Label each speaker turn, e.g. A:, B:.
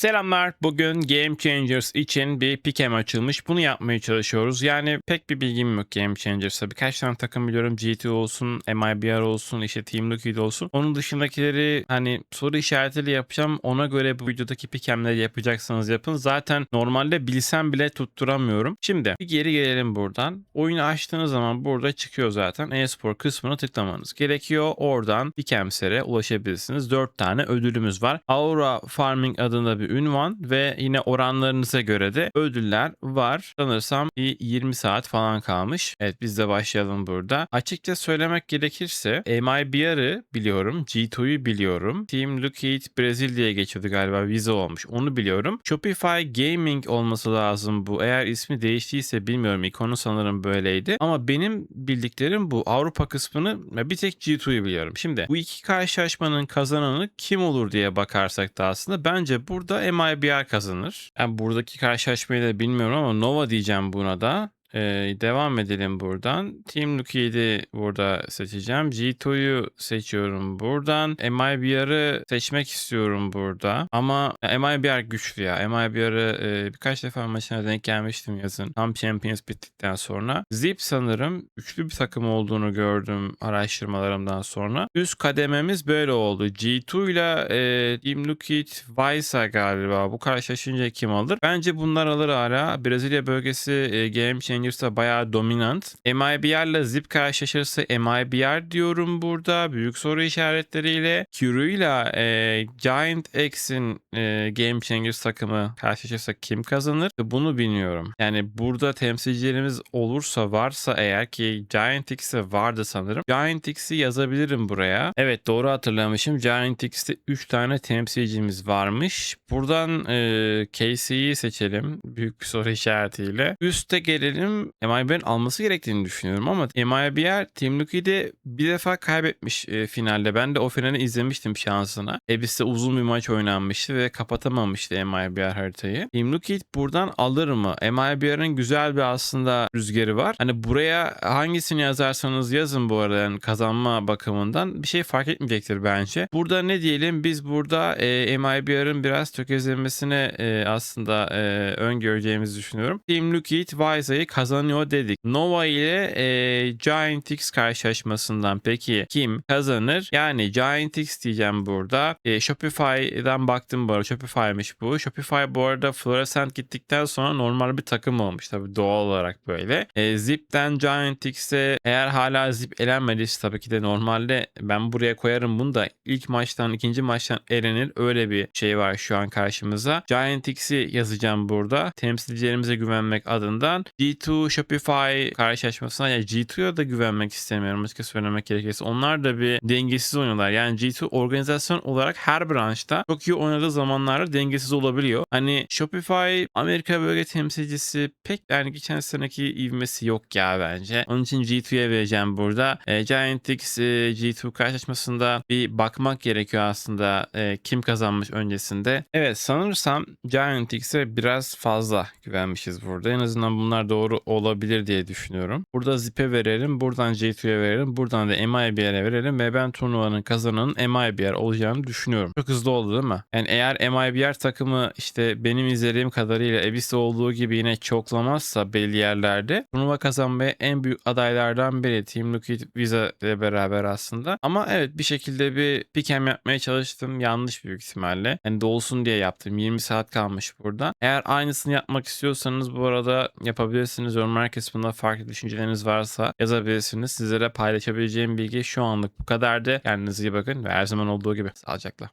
A: Selamlar. Bugün Game Changers için bir pikem açılmış. Bunu yapmaya çalışıyoruz. Yani pek bir bilgim yok Game Changers'a. Birkaç tane takım biliyorum. GT olsun, MIBR olsun, işte Team Liquid olsun. Onun dışındakileri hani soru işaretiyle yapacağım. Ona göre bu videodaki pikemleri yapacaksanız yapın. Zaten normalde bilsem bile tutturamıyorum. Şimdi bir geri gelelim buradan. Oyunu açtığınız zaman burada çıkıyor zaten. E-spor kısmına tıklamanız gerekiyor. Oradan pikemsere ulaşabilirsiniz. 4 tane ödülümüz var. Aura Farming adında bir ünvan ve yine oranlarınıza göre de ödüller var. Sanırsam bir 20 saat falan kalmış. Evet biz de başlayalım burada. Açıkça söylemek gerekirse MIBR'ı biliyorum. G2'yu biliyorum. Team Liquid Brezilya'ya geçiyordu galiba. Visa olmuş. Onu biliyorum. Shopify Gaming olması lazım bu. Eğer ismi değiştiyse bilmiyorum. İkonu sanırım böyleydi. Ama benim bildiklerim bu. Avrupa kısmını bir tek G2'yu biliyorum. Şimdi bu iki karşılaşmanın kazananı kim olur diye bakarsak da aslında bence burada MIBR kazanır. Yani buradaki karşılaşmayı da bilmiyorum ama Nova diyeceğim buna da. Ee, devam edelim buradan. Team Liquid'i burada seçeceğim. G2'yu seçiyorum buradan. MIBR'ı seçmek istiyorum burada. Ama MIBR güçlü ya. MIBR'ı e, birkaç defa maçına denk gelmiştim yazın. Tam Champions bittikten sonra. Zip sanırım güçlü bir takım olduğunu gördüm araştırmalarımdan sonra. Üst kadememiz böyle oldu. G2 ile Team Liquid Visa galiba. Bu karşılaşınca kim alır? Bence bunlar alır hala. Brezilya bölgesi e, Game Changers'ta bayağı dominant. MIBR ile Zip karşılaşırsa MIBR diyorum burada. Büyük soru işaretleriyle. Kuru ile Giant X'in e, Game Changers takımı karşılaşırsa kim kazanır? Bunu bilmiyorum. Yani burada temsilcilerimiz olursa varsa eğer ki Giant X'e vardı sanırım. Giant X'i yazabilirim buraya. Evet doğru hatırlamışım. Giant X'te 3 tane temsilcimiz varmış. Buradan e, KC'yi seçelim. Büyük bir soru işaretiyle. Üste gelelim. MIBR'in alması gerektiğini düşünüyorum ama MIBR Team Liquid'i bir defa kaybetmiş e, finalde. Ben de o finali izlemiştim şansına. Ebis'te uzun bir maç oynanmıştı ve kapatamamıştı MIBR haritayı. Team Liquid buradan alır mı? MIBR'in güzel bir aslında rüzgarı var. Hani buraya hangisini yazarsanız yazın bu arada yani kazanma bakımından bir şey fark etmeyecektir bence. Burada ne diyelim biz burada e, MIBR'ın biraz tökezlemesine e, aslında e, öngöreceğimizi düşünüyorum. Team Liquid Visa'yı kazanıyor dedik. Nova ile e, Giant X karşılaşmasından peki kim kazanır? Yani Giant X diyeceğim burada. E, Shopify'dan baktım bu arada. Shopify'mış bu. Shopify bu arada Fluorescent gittikten sonra normal bir takım olmuş tabii doğal olarak böyle. E, Zip'ten Giant X'e eğer hala Zip elenmediyse tabii ki de normalde ben buraya koyarım bunu da ilk maçtan ikinci maçtan elenir. Öyle bir şey var şu an karşımıza. Giant X'i yazacağım burada. Temsilcilerimize güvenmek adından. G2 Shopify karşılaşmasına yani G2'ya da güvenmek istemiyorum açıkça söylemek gerekirse. Onlar da bir dengesiz oynuyorlar. Yani G2 organizasyon olarak her branşta çok iyi oynadığı zamanlarda dengesiz olabiliyor. Hani Shopify Amerika bölge temsilcisi pek yani geçen seneki ivmesi yok ya bence. Onun için G2'ye vereceğim burada. E, Giant e, G2 karşılaşmasında bir bakmak gerekiyor aslında e, kim kazanmış öncesinde. Evet sanırsam Giant X'e biraz fazla güvenmişiz burada. En azından bunlar doğru olabilir diye düşünüyorum. Burada Zip'e verelim. Buradan G2'ye verelim. Buradan da MIBR'e verelim ve ben turnuvanın kazananın MIBR olacağını düşünüyorum. Çok hızlı oldu değil mi? Yani eğer MIBR takımı işte benim izlediğim kadarıyla Ebis'te olduğu gibi yine çoklamazsa belli yerlerde turnuva kazanmaya en büyük adaylardan biri Team Liquid Visa ile beraber aslında. Ama evet bir şekilde bir pikem yapmaya çalıştım. Yanlış büyük ihtimalle. Yani dolsun diye yaptım. 20 saat kalmış burada. Eğer aynısını yapmak istiyorsanız bu arada yapabilirsiniz. Yorumlar kısmında farklı düşünceleriniz varsa yazabilirsiniz. Sizlere paylaşabileceğim bilgi şu anlık bu kadardı. Kendinize iyi bakın ve her zaman olduğu gibi sağlıcakla.